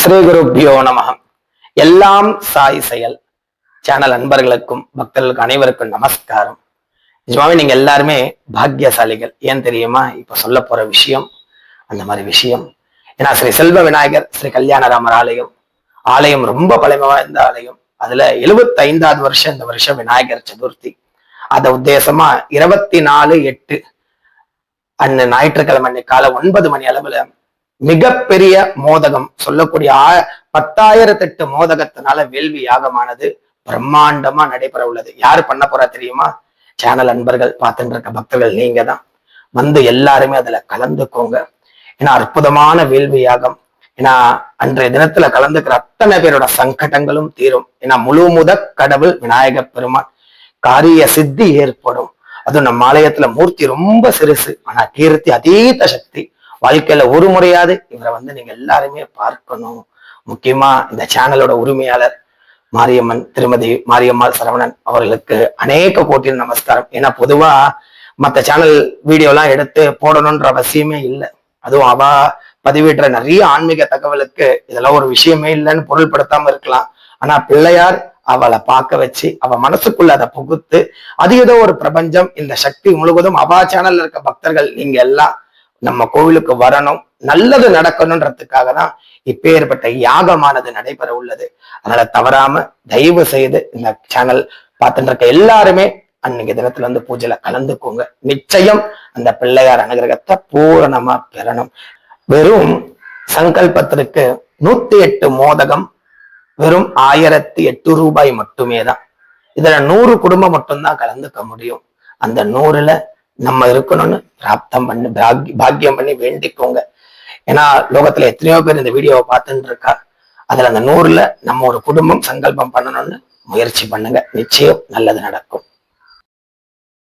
ஸ்ரீ குருப்பியோ நமகம் எல்லாம் சாய் செயல். சேனல் அன்பர்களுக்கும் பக்தர்களுக்கு அனைவருக்கும் நமஸ்காரம். நிஜமாவே நீங்க எல்லாருமே பாக்கியசாலிகள். ஏன் தெரியுமா? இப்ப சொல்ல போற விஷயம் அந்த மாதிரி விஷயம். ஏன்னா ஸ்ரீ செல்வ விநாயகர் ஸ்ரீ கல்யாணராமர் ஆலயம். ஆலயம் ரொம்ப பழமை வாய்ந்த ஆலயம். அதுல எழுபத்தி ஐந்தாவது வருஷம் இந்த வருஷம் விநாயகர் சதுர்த்தி. அத உத்தேசமா இருபத்தி நாலு எட்டு அன்று ஞாயிற்றுக்கிழமை அன்னைக்கு காலை ஒன்பது மணி அளவுல மிகப்பெரிய மோதகம் சொல்லக்கூடிய பத்தாயிரத்தெட்டு மோதகத்தினால வேள்வி யாகமானது பிரம்மாண்டமா நடைபெற உள்ளது. யாரு பண்ண போறா தெரியுமா? சேனல் அன்பர்கள் பார்த்துட்டு இருக்க பக்தர்கள் நீங்க தான் வந்து எல்லாருமே அதுல கலந்துக்கோங்க. ஏன்னா அற்புதமான வேள்வி யாகம். ஏன்னா அன்றைய தினத்துல கலந்துக்கிற அத்தனை பேரோட சங்கடங்களும் தீரும். ஏன்னா முழு முத கடவுள் விநாயக பெருமான். காரிய சித்தி ஏற்படும். அதுவும் நம்ம ஆலயத்துல மூர்த்தி ரொம்ப சிறுசு. ஆனா கீர்த்தி அதீத சக்தி. வாழ்க்கையில ஒரு முறையாவது இவரை வந்து நீங்க எல்லாருமே பார்க்கணும். முக்கியமா இந்த சேனலோட உரிமையாளர் மாரியம்மன் திருமதி மாரியம்மாள் சரவணன் அவர்களுக்கு அநேக கோட்டி நமஸ்காரம். ஏன்னா பொதுவா மத்த சேனல் வீடியோ எல்லாம் எடுத்து போடணும்ன்ற அவசியமே இல்லை. அதுவும் அவ பதிவிடுற நிறைய ஆன்மீக தகவலுக்கு இதெல்லாம் ஒரு விஷயமே இல்லைன்னு பொருள்படுத்தாம இருக்கலாம். ஆனா பிள்ளையார் அவளை பார்க்க வச்சு அவ மனசுக்குள்ள அதை புகுத்து அது ஏதோ ஒரு பிரபஞ்சம். இந்த சக்தி முழுவதும் அவா சேனல்ல இருக்க பக்தர்கள் நீங்க எல்லாம் நம்ம கோவிலுக்கு வரணும் நல்லது நடக்கணும்ன்றதுக்காக தான் இப்பேற்பட்ட யாகமானது நடைபெற உள்ளது. அதனால தவறாம தயவு செய்து இந்த சேனல் பார்த்துட்டு இருக்க எல்லாருமே அன்னைக்கு தினத்துல வந்து பூஜையில கலந்துக்கோங்க. நிச்சயம் அந்த பிள்ளையார் அனுகிரகத்தை பூரணமா பெறணும். வெறும் சங்கல்பத்திற்கு நூத்தி எட்டு மோதகம் வெறும் ஆயிரத்தி எட்டு ரூபாய் மட்டுமே தான் இதுல நூறு குடும்பம் மட்டும்தான் கலந்துக்க முடியும். அந்த நூறுல நம்ம இருக்கணும்னு பிராப்தம் பண்ணி பாக்கி- பாக்கியம் பண்ணி வேண்டிக்கோங்க. ஏன்னா லோகத்துல எத்தனையோ பேர் இந்த வீடியோவை பார்த்துட்டு இருக்கா அதுல அந்த நூறுல நம்ம ஒரு குடும்பம் சங்கல்பம் பண்ணணும்னு முயற்சி பண்ணுங்க. நிச்சயம் நல்லது நடக்கும்.